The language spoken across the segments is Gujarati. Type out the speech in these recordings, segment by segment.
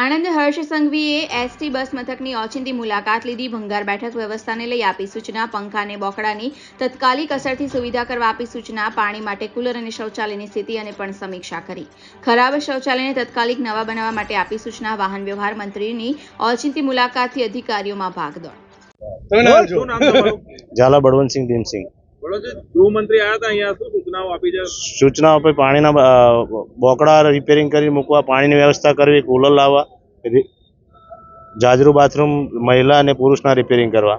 આણંદ હર્ષ સંઘવીએ એસટી બસ મથકની ઓચિંતી મુલાકાત લીધી. ભંગાર બેઠક વ્યવસ્થાને લઈ આપી સૂચના. પંખાને બોકડાની તત્કાલિક અસરથી સુવિધા કરવા આપી સૂચના. પાણી માટે કુલર અને શૌચાલયની સ્થિતિ અને પણ સમીક્ષા કરી. ખરાબ શૌચાલયને તત્કાલિક નવા બનાવવા માટે આપી સૂચના. વાહન વ્યવહાર મંત્રીની ઓચિંતી મુલાકાતથી અધિકારીઓમાં ભાગદોડ. ઝાલા બળવંતસિંહ ભીમસિંહ. સૂચનાઓ આપી છે? સૂચનાઓ પર પાણીના બોકડા રિપેરિંગ કરી મૂકવા પાણીની વ્યવસ્થા કરવી કુલર લાવવા જાજરૂ બાથરૂમ મહિલા અને પુરુષના રિપેરિંગ કરવા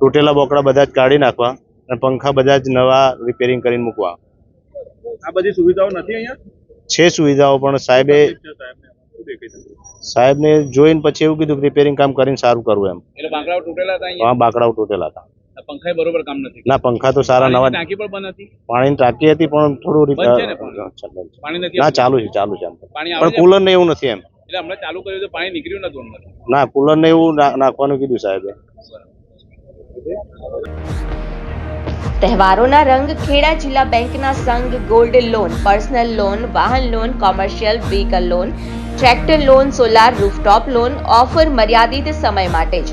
તૂટેલા બોકડા બધા જ કાઢી નાખવા અને પંખા બધા જ નવા રિપેરિંગ કરીને મૂકવા. આ બધી સુવિધાઓ નથી અહીંયા? છે સુવિધાઓ પણ સાહેબે સાહેબને. જોઈને પછી એવું કીધું કે રિપેરિંગ કામ કરીને સારું કરવું એમ. એટલે બાંકડાઓ તૂટેલા હતા બાકડાઓ તૂટેલા હતા. પંખાએ બરોબર કામ નથી ના પંખા તો સારા નવા ટાંકી પણ બંધ હતી. પાણીની ટાંકી હતી પણ થોડું રિપે- બંધ છે ને પાણી? અચ્છા, બંધ છે. પાણી નથી ના ચાલુ છે ચાલુ છે એમ તો. પાણી આવે પણ કુલર ને એવું નથી એમ. એટલે હમણાં ચાલુ કર્યું તો પાણી નીકળ્યું નતું ના કુલર ને એવું નાખવાનું કીધું સાહેબે. તહેવારોના રંગ ખેડા જિલ્લા બેંકના સંઘ ગોલ્ડ લોન પર્સનલ લોન વાહન loan commercial vehicle loan tractor loan solar rooftop loan offer મર્યાદિત સમય માટે જ.